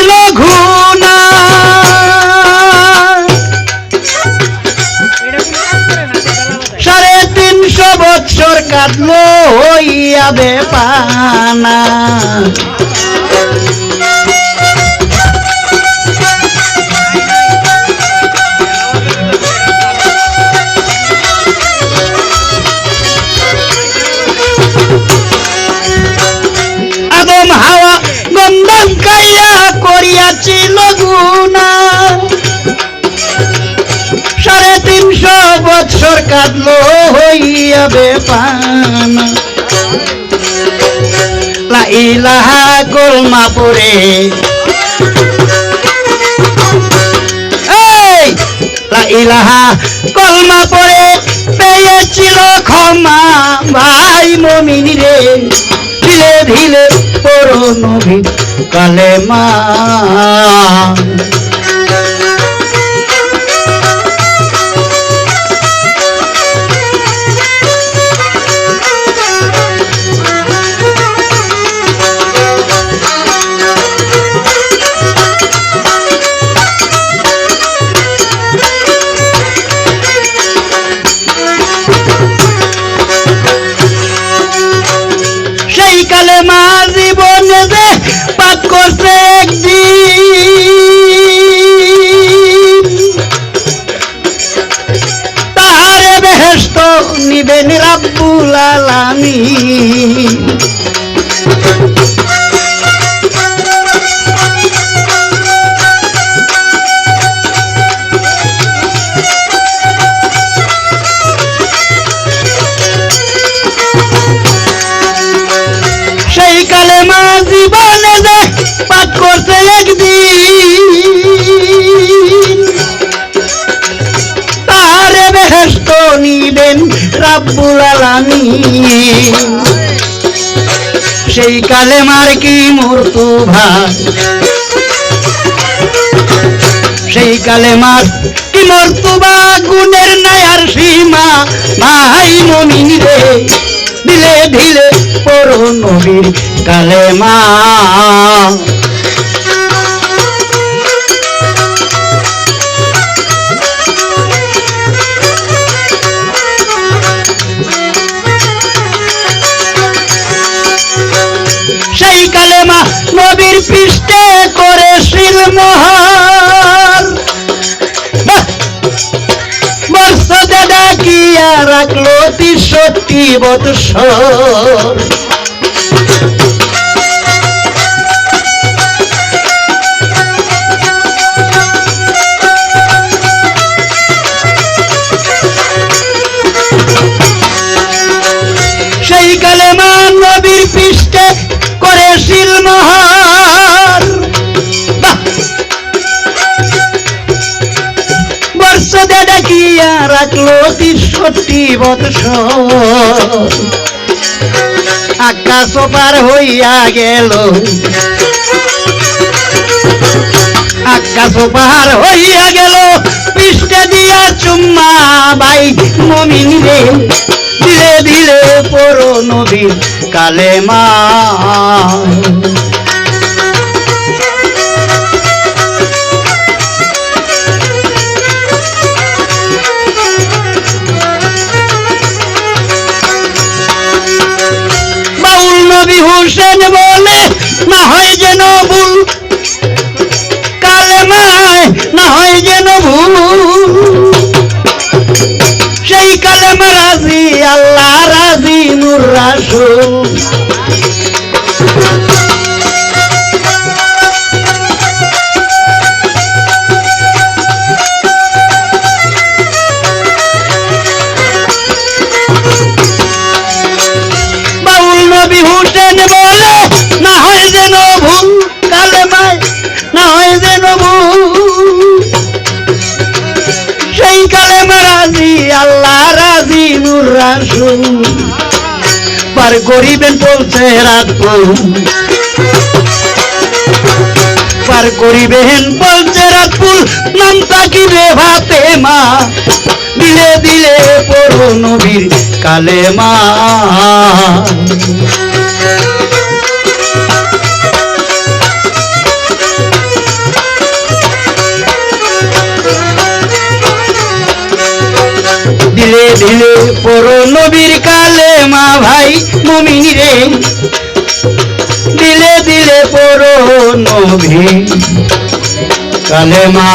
ছিল ঘুনা সাড়ে তিনশো বৎসর কাটলো হইয়া বেপানা। করিয়াছিল গুনা সাড়ে তিনশো বৎসর কাটলো হইয়া বেপান। লা ইলাহা গোলমা পরে এই, লা ইলাহা কলমা পরে পেয়েছিল ক্ষমা। ভাই মমিন রে, ধীরে ধীরে পড়ো নবী কালেমা কালে মা জীবনে যে করছে একদিন। তাহারে বেহেস্ত নিবেন রাব্বুল আলামিন। যে পাপ করছে একদিন। তারে বেহেস্ত নিবেন রাব্বুল সেই কালে মার কি মূর্তু ভাই সেই কালে মার কি মর্তুবা গুণের নাই আর সীমা ভাই মমিন রে। দিলে দিলে পড়ো নবীর কালে মা সেই কালেমা নবীর পৃষ্ঠে করে শিলমোহর বর্ষতে ডাকিয়া রাখল তিষট্টি বৎসর তিষট্টি বৎসর আকাশ পার হইয়া গেল। আকাশ পার হইয়া গেল। পৃষ্ঠে দিয়া চুম্মা বাই মমিন রে। ধীরে ধীরে পড়ো নবীর কালেমা। হোসেন বলে, না হয় যেন ভুল। কালেমায় না হয় যেন ভুল। সেই কালেমা রাজি, আল্লাহ রাজি, নুর রাসূল। যেন ভুল কালেমায় না হয় যেন ভুল। সেই কালেমা রাজি, আল্লাহ রাজি, নূর রাসূল। পার করিবেন বলছে রাখব পার করিবেন বলছে রাখবুল নাম তাকিবে ভাতে মা? দিলে দিলে পড়ো নবীর কালে মা। দিলে দিলে পরো নবীর কালে মা ভাই মুমিন রে। দিলে দিলে পরো নবী কালে মা।